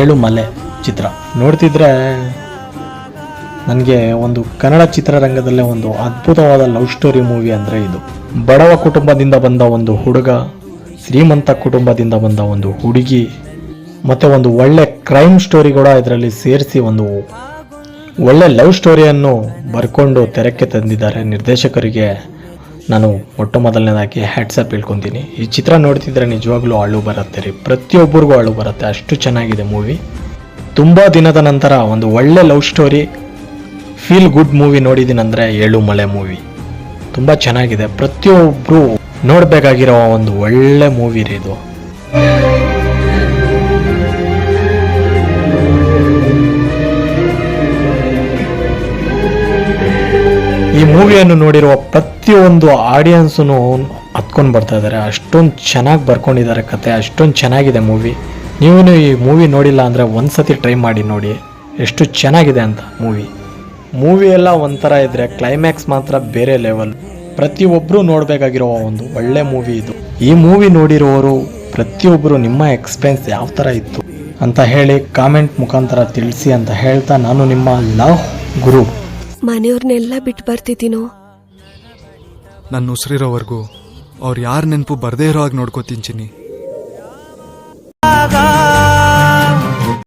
ಏಳು ಮಲೆ ಚಿತ್ರ. ನೋಡ್ತಿದ್ರೆ ನನಗೆ ಒಂದು ಕನ್ನಡ ಚಿತ್ರರಂಗದಲ್ಲೇ ಒಂದು ಅದ್ಭುತವಾದ ಲವ್ ಸ್ಟೋರಿ ಮೂವಿ ಅಂದರೆ ಇದು. ಬಡವ ಕುಟುಂಬದಿಂದ ಬಂದ ಒಂದು ಹುಡುಗ, ಶ್ರೀಮಂತ ಕುಟುಂಬದಿಂದ ಬಂದ ಒಂದು ಹುಡುಗಿ, ಮತ್ತು ಒಂದು ಒಳ್ಳೆ ಕ್ರೈಮ್ ಸ್ಟೋರಿ ಕೂಡ ಇದರಲ್ಲಿ ಸೇರಿಸಿ ಒಂದು ಒಳ್ಳೆ ಲವ್ ಸ್ಟೋರಿಯನ್ನು ಬರ್ಕೊಂಡು ತೆರೆಕ್ಕೆ ತಂದಿದ್ದಾರೆ ನಿರ್ದೇಶಕರಿಗೆ. ನಾನು ಮೊಟ್ಟ ಮೊದಲನೇದಾಗಿ ಹ್ಯಾಟ್ಸಪ್ ಹೇಳ್ಕೊತೀನಿ. ಈ ಚಿತ್ರ ನೋಡ್ತಿದ್ರೆ ನಿಜವಾಗ್ಲೂ ಅಳು ಬರುತ್ತೆ ರೀ. ಪ್ರತಿಯೊಬ್ಬರಿಗೂ ಅಳು ಬರುತ್ತೆ. ಅಷ್ಟು ಚೆನ್ನಾಗಿದೆ ಮೂವಿ ತುಂಬ ದಿನದ ನಂತರ ಒಂದು ಒಳ್ಳೆ love story feel good movie ನೋಡಿದ್ದೀನಂದರೆ ಏಳು ಮಳೆ ಮೂವಿ ತುಂಬ ಚೆನ್ನಾಗಿದೆ. ಪ್ರತಿಯೊಬ್ಬರು ನೋಡಬೇಕಾಗಿರೋ ಒಂದು ಒಳ್ಳೆ ಮೂವಿ ರೀ ಇದು. ಈ ಮೂವಿಯನ್ನು ನೋಡಿರುವ ಪ್ರತಿಯೊಂದು ಆಡಿಯನ್ಸು ಹತ್ಕೊಂಡು ಬರ್ತಾ ಇದ್ದಾರೆ. ಅಷ್ಟೊಂದು ಚೆನ್ನಾಗಿ ಬರ್ಕೊಂಡಿದ್ದಾರೆ ಕತೆ, ಅಷ್ಟೊಂದು ಚೆನ್ನಾಗಿದೆ ಮೂವಿ. ನೀವು ಈ ಮೂವಿ ನೋಡಿಲ್ಲ ಅಂದರೆ ಒಂದ್ಸತಿ ಟ್ರೈ ಮಾಡಿ ನೋಡಿ. ಎಷ್ಟು ಚೆನ್ನಾಗಿದೆ ಅಂತ ಮೂವಿ. ಮೂವಿ ಎಲ್ಲ ಒಂಥರ ಇದ್ರೆ ಕ್ಲೈಮ್ಯಾಕ್ಸ್ ಮಾತ್ರ ಬೇರೆ ಲೆವೆಲ್ ಪ್ರತಿಯೊಬ್ಬರು ನೋಡಬೇಕಾಗಿರೋ ಒಂದು ಒಳ್ಳೆ ಮೂವಿ ಇದು. ಈ ಮೂವಿ ನೋಡಿರೋರು ಪ್ರತಿಯೊಬ್ಬರು ನಿಮ್ಮ ಎಕ್ಸ್ಪೀರಿಯನ್ಸ್ ಯಾವ ಥರ ಇತ್ತು ಅಂತ ಹೇಳಿ ಕಾಮೆಂಟ್ ಮುಖಾಂತರ ತಿಳಿಸಿ ಅಂತ ಹೇಳ್ತಾ ನಾನು ನಿಮ್ಮ ಲವ್ ಗುರು. ಮನೆಯವ್ರನ್ನೆಲ್ಲ ಬಿಟ್ಟು ಬರ್ತಿದ್ದೀನೋ? ನನ್ನ ಉಸಿರಿರೋವರೆಗೂ ಅವ್ರು ಯಾರ ನೆನಪು ಬರದೇ ಇರೋ ಹಾಗೆ ನೋಡ್ಕೋತೀನಿ